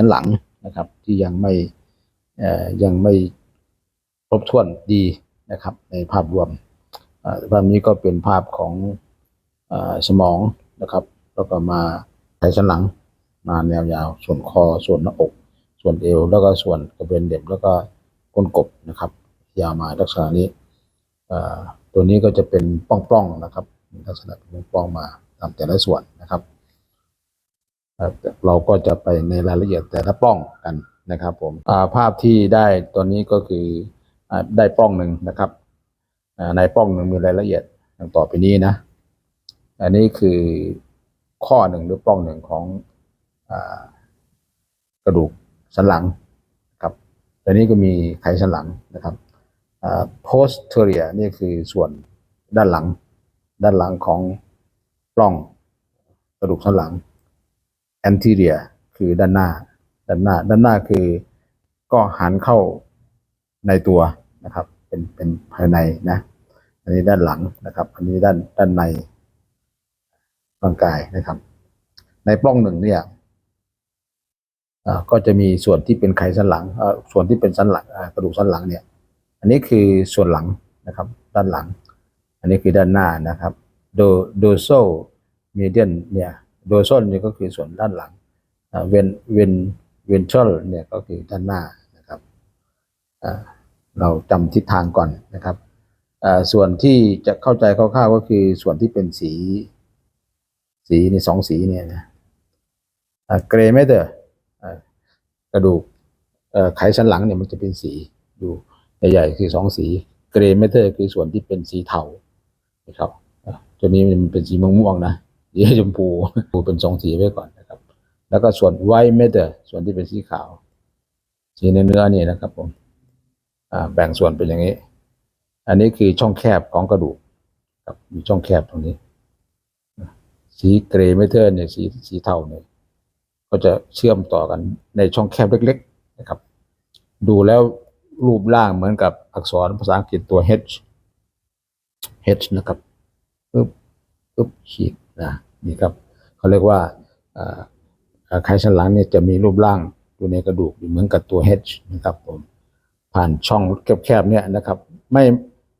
ชั้นหลังนะครับ ที่ยังไม่ยังไม่ครบถ้วนดีนะครับ ในภาพรวมภาพนี้ก็เป็นภาพของอสมองนะครับ แล้วก็มาไขสันหลังมาแนวยาว ส่วนคอส่วนหน้าอก ส่วนเอว แล้วก็ส่วนกระเบนเด็บแล้วก็ก้นกบนะครับ ยาวมาลักษณะนี้ตัวนี้ก็จะเป็นป้องๆนะครับลักษณะเป็นป้องมาตามแต่ละส่วนนะครับ เอ่อเราก็จะไปในรายละเอียดแต่ละปล้องกันนะครับผมภาพที่ได้ตัวนี้ก็คืออได้ปล้องหนึ่งนะครับในปล้องหนึ่งมีรายละเอียดดังต่อไปนี้นะ อันนี้คือข้อหนึ่งหรือปล้องหนึ่งของอกระดูกสันหลังครับตัวนี้ก็มีไขสันหลังนะครับ posterior นี่คือส่วนด้านหลัง ด้านหลังของปล้องกระดูกสันหลัง anterior คือด้านหน้า ด้านหน้า ด้านหน้าคือก็หันเข้าในตัวนะครับ เป็นเป็นภายในนะ อันนี้ด้านหลังนะครับ อันนี้ด้านด้านในร่างกายนะครับ ในปล้องหนึ่งเนี่ยก็จะมีส่วนที่เป็นไขสันหลัง ส่วนที่เป็นสันหลังกระดูกสันหลังเนี่ย อันนี้คือส่วนหลังนะครับ ด้านหลัง อันนี้คือด้านหน้านะครับ โดโดโซเมเดียนเนี่ย โดโซเนี่ยก็คือส่วนด้านหลังเวนเวนเวนทรัลเนี่ยก็คือด้านหน้านะครับเราจำทิศทางก่อนนะครับส่วนที่จะเข้าใจคร่าวๆก็คือส่วนที่เป็นสี สีในสองสีเนี่ยนะเกรย์ไม่เตอร์กระดูกไขสันหลังเนี่ยมันจะเป็นสีอยู่ใหญ่ๆคือสองสีเกรย์ไม่เตอร์คือส่วนที่เป็นสีเทานะครับตัวนี้มันเป็นสีม่วงๆนะ สีชมพูพูเป็นสองสีไว้ก่อนนะครับ แล้วก็ส่วนไวท์เมเตอร์ส่วนที่เป็นสีขาว สีเนื้อๆนี่นะครับผมอ่าแบ่งส่วนเป็นอย่างนี้ อันนี้คือช่องแคบของกระดูกครับมีช่องแคบตรงนี้ สีเกรย์เมเทอร์เนี่ยสีสีเทาเนี่ยก็จะเชื่อมต่อกันในช่องแคบเล็ก ๆ นะครับ ดูแล้วรูปร่างเหมือนกับอักษรภาษาอังกฤษตัว H H นะครับปึ๊บปึ๊บขีด นะนี่ครับเขาเรียกว่าอ่าไขสันหลังเนี่ยจะมีรูปร่างอยู่ในกระดูกเหมือนกับตัว H นะครับผมผ่านช่องแคบๆเนี่ยนะครับไม่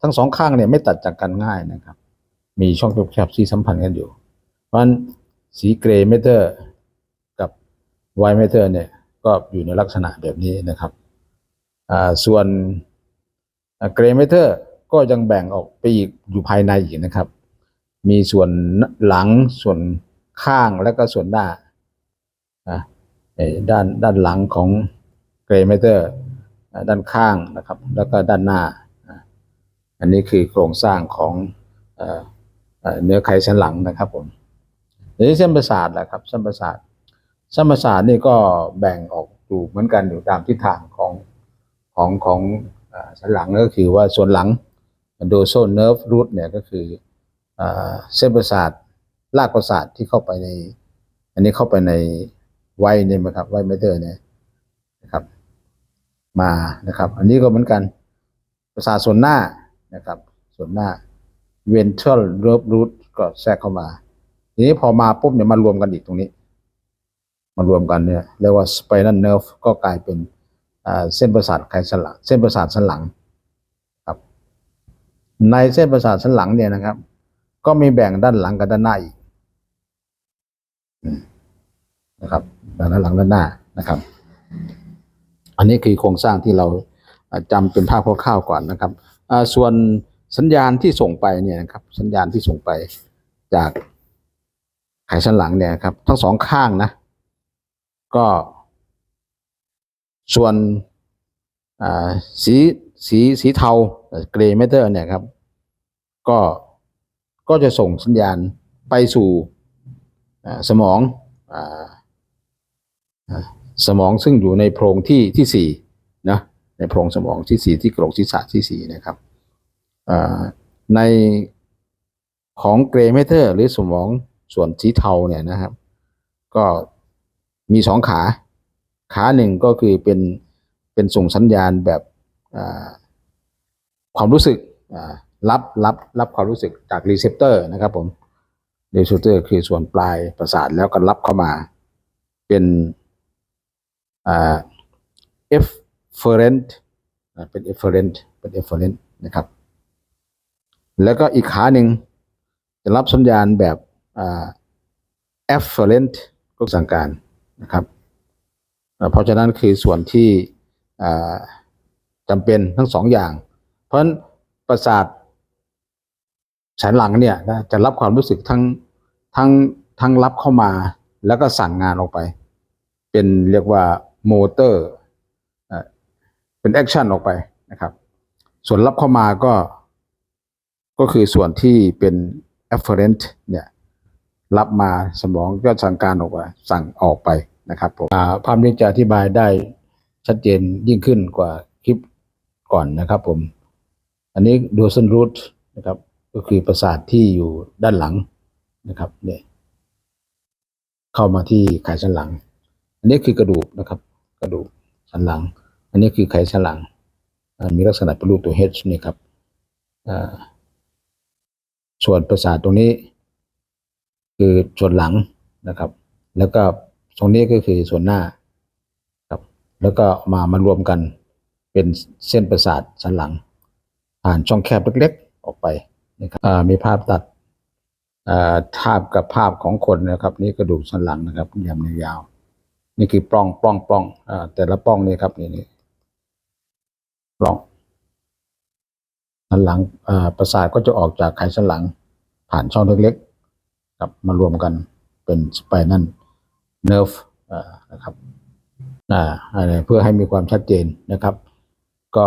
ทั้งสองข้างเนี่ยไม่ตัดจากกันง่ายนะครับ มีช่องแคบๆที่สัมพันธ์กันอยู่ เพราะฉะนั้นสีเกรย์เมเทอร์กับไวเมเทอร์เนี่ยก็อยู่ในลักษณะแบบนี้นะครับส่วนเกรย์เมเทอร์ก็ยังแบ่งออกไปอีกอยู่ภายในอีกนะครับ มีส่วนหลังส่วนข้างและก็ส่วนหน้าอ่าเอ่อด้านด้านหลังของเกรย์เมเทอร์ด้านข้างนะครับ แล้วก็ด้านหน้า อันนี้คือโครงสร้างของเอเอเนื้อไขสันหลังนะครับผมทีนี้เส้นประสาทแหละครับเส้นประสาทเส้นประสาทนี่ก็แบ่งออกอยู่เหมือนกันอยู่ตามทิศทางของของของสันหลังก็คือว่าส่วนหลัง dorsal nerve root เนี่ยก็คือ เส้นประสาทรากประสาทที่เข้าไปใน อันนี้เข้าไปในไวเนี่ยนะครับไวเมเทอร์เนี่ยนะครับ มานะครับ อันนี้ก็เหมือนกันประสาทส่วนหน้านะครับ ส่วนหน้า ventral nerve root ก็แทรกเข้ามา ทีนี้พอมาปุ๊บเนี่ยมารวมกันอีกตรงนี้ มารวมกันเนี่ยเรียกว่า spinal nerve ก็กลายเป็นเส้นประสาทไขสันหลัง เส้นประสาทสันหลังครับ ในเส้นประสาทสันหลังเนี่ยนะครับ ก็มีแบ่งด้านหลังกับด้านหน้าอีกนะครับด้านหลังด้านหน้านะครับ อันนี้คือโครงสร้างที่เราอ่าจำเป็นภาพคร่าวๆก่อนนะครับส่วนสัญญาณที่ส่งไปเนี่ยนะครับ สัญญาณที่ส่งไปจากไขสันหลังเนี่ยครับ ทั้งสองข้างนะ ก็ ส่วนสีสีสีเทาเกรย์เมเทอร์เนี่ยครับ ก็ ก็จะส่งสัญญาณไปสู่สมองสมองซึ่งอยู่ในโพรงที่ที่สี่นะในโพรงสมองที่สี่ที่กระโหลกศีรษะที่สี่นะครับในของเกรเมเทอร์หรือสมองส่วนสีเทาเนี่ยนะครับ ก็มีสองขา ขาหนึ่งก็คือเป็นเป็นส่งสัญญาณแบบความรู้สึก รับรับรับความรู้สึกจากรีเซพเตอร์นะครับผมรีเซพเตอร์คือส่วนปลายประสาทแล้วก็รับเข้ามา เป็นเอ่า efferent อ่าเป็น efferent เรนต์เป็น efferent นต์นะครับ แล้วก็อีกขาหนึ่งจะรับสัญญาณแบบเอ่า afferent ก็สั่งการนะครับเพราะฉะนั้นคือส่วนที่จำเป็นทั้งสองอย่าง เพราะฉะนั้นประสาท สันหลังเนี่ยจะรับความรู้สึกทั้งทั้งทั้งรับเข้ามาแล้วก็สั่งงานออกไป เป็นเรียกว่าโมเตอร์เป็นแอคชั่นออกไปนะครับ ส่วนรับเข้ามาก็ก็คือส่วนที่เป็น afferent เนี่ยรับมาสมองก็สั่งการออกไปสั่งออกไปนะครับผมภาพนี้จะอธิบายได้ชัดเจนยิ่งขึ้นกว่าคลิปก่อนนะครับผม อันนี้ดูสันรูทนะครับ ก็คือประสาทที่อยู่ด้านหลังนะครับเนี่ยเข้ามาที่ไขสันหลัง อันนี้คือกระดูกนะครับ กระดูกสันหลัง อันนี้คือไขสันหลังมีลักษณะเป็นรูปตัว H นี่ครับส่วนประสาทตรงนี้ คือส่วนหลังนะครับ แล้วก็ตรงนี้ก็คือส่วนหน้าครับ แล้วก็มามารวมกันเป็นเส้นประสาทสันหลัง ผ่านช่องแคบเล็กๆ ออกไป นะครับมีภาพตัดอ่าทาบกับภาพของคนนะครับ นี่กระดูกสันหลังนะครับยาวๆยาวๆนี่คือปล้องปล้องปล้องอแต่ละปล้องนี่ครับนี่นี่ปล้องสันหลังประสาทก็จะออกจากไขสันหลังผ่านช่องเล็กๆครับมารวมกันเป็นสไปนัลเนิร์ฟนะครับเพื่อให้มีความชัดเจนนะครับ ก็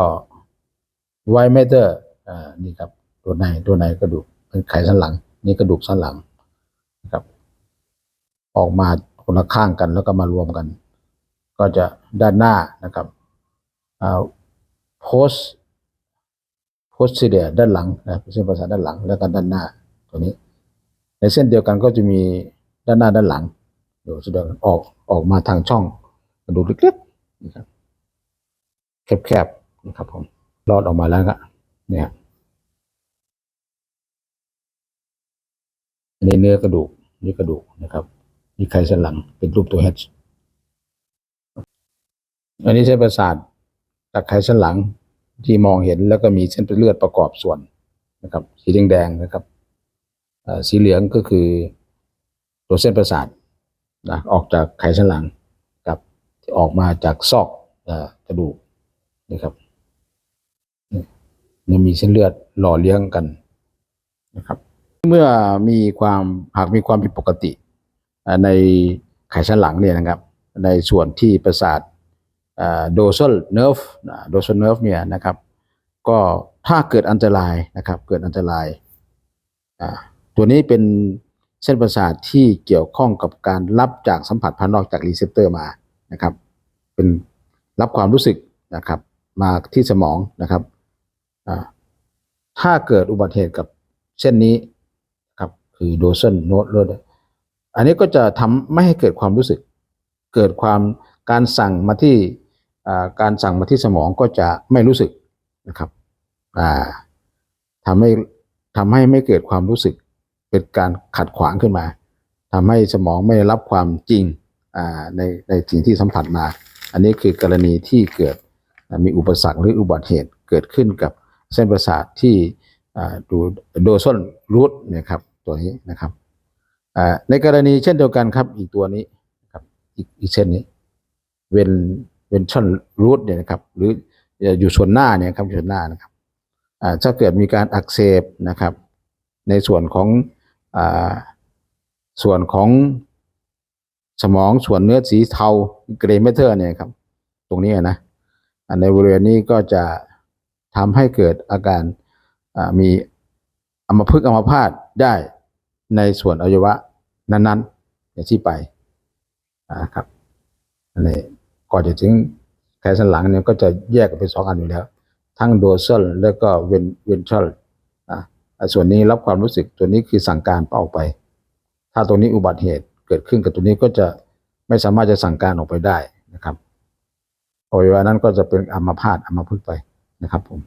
ไวเมเตอร์นี่ครับ ตัวในตัวในกระดูกเป็นไขสันหลัง นี่กระดูกสันหลังนะครับ ออกมาคนละข้างกันแล้วก็มารวมกัน ก็จะด้านหน้านะครับอ่า post posterior ด้านหลังนะเส้นประสาทด้านหลัง แล้วก็ด้านหน้าตัวนี้ ในเส้นเดียวกันก็จะมีด้านหน้าด้านหลังเดี๋ยวแสดงออกออกมาทางช่องกระดูกเล็กๆนะครับแคบๆนะครับผมรอดออกมาแล้วก็เนี่ย อันนี้เนื้อกระดูกนี่กระดูกนะครับนี่ไขสันหลังเป็นรูปตัว H อันนี้เส้นประสาทจากไขสันหลังที่มองเห็นแล้วก็มีเส้นเลือดประกอบส่วนนะครับ สีแดงๆนะครับสีเหลืองก็คือตัวเส้นประสาทนะออกจากไขสันหลังกับออกมาจากซอกกระดูกนะครับนี่นี่มีเส้นเลือดหล่อเลี้ยงกันนะครับ เมื่อมีความหากมีความผิดปกติในไขสันหลังเนี่ยนะครับในส่วนที่ประสาทโดซ a l nerve โดซ a l nerve เนี่ยนะครับก็ถ้าเกิดอันตรายนะครับเกิดอันตรายตัวนี้เป็นเส้นประสาทที่เกี่ยวข้องกับการรับจากสัมผัสภายนอกจากรีเซพเตอร์มานะครับเป็นรับความรู้สึกนะครับมาที่สมองนะครับถ้าเกิดอุบัติเหตุกับเส้นนี้ คือโดเซนโนดโรดอันนี้ก็จะทำไม่ให้เกิดความรู้สึก เกิดความการสั่งมาที่การสั่งมาที่สมองก็จะไม่รู้สึกนะครับอ่าทำให้ทำให้ไม่เกิดความรู้สึก เป็นการขัดขวางขึ้นมาทำให้สมองไม่รับความจริงในในสิ่งที่สัมผัสมา อันนี้คือกรณีที่เกิดมีอุปสรรคหรืออุบัติเหตุเกิดขึ้นกับเส้นประสาทที่ดูโดซอนรูทนี่ยครับ ตัวนี้นะครับในกรณีเช่นเดียวกันครับ อีกตัวนี้ครับอีกอีกเส้นนี้เวนเวนชั่นรูทเนี่ยนะครับหรืออยู่ส่วนหน้าเนี่ยครับส่วนหน้านะครับถ้าเกิดมีการอักเสบนะครับ ในส่วนของอาส่วนของสมองส่วนเนื้อสีเทาเกรเมเทอร์เนี่ยครับ ตรงนี้นะในบริเวณนี้ก็จะทำให้เกิดอาการมี อามีอัมพฤกษ์อัมาพาตได้ในส่วนอวัยวะนั้นๆ อย่างที่ไปนะครับอันนี้ก่อนจะถึงแขนสันหลังเนี่ยก็จะแยกเป็นสองอันอยู่แล้ว ทั้งโดเซลแล้วก็เวนเวนทรัลอะส่วนนี้รับความรู้สึกตัวนี้คือสั่งการออกไป ถ้าตรงนี้อุบัติเหตุเกิดขึ้นกับตัวนี้ก็จะไม่สามารถจะสั่งการออกไปได้นะครับอวัยวะนั้นก็จะเป็นอัมพาตอัมพฤกษ์ไปนะครับผม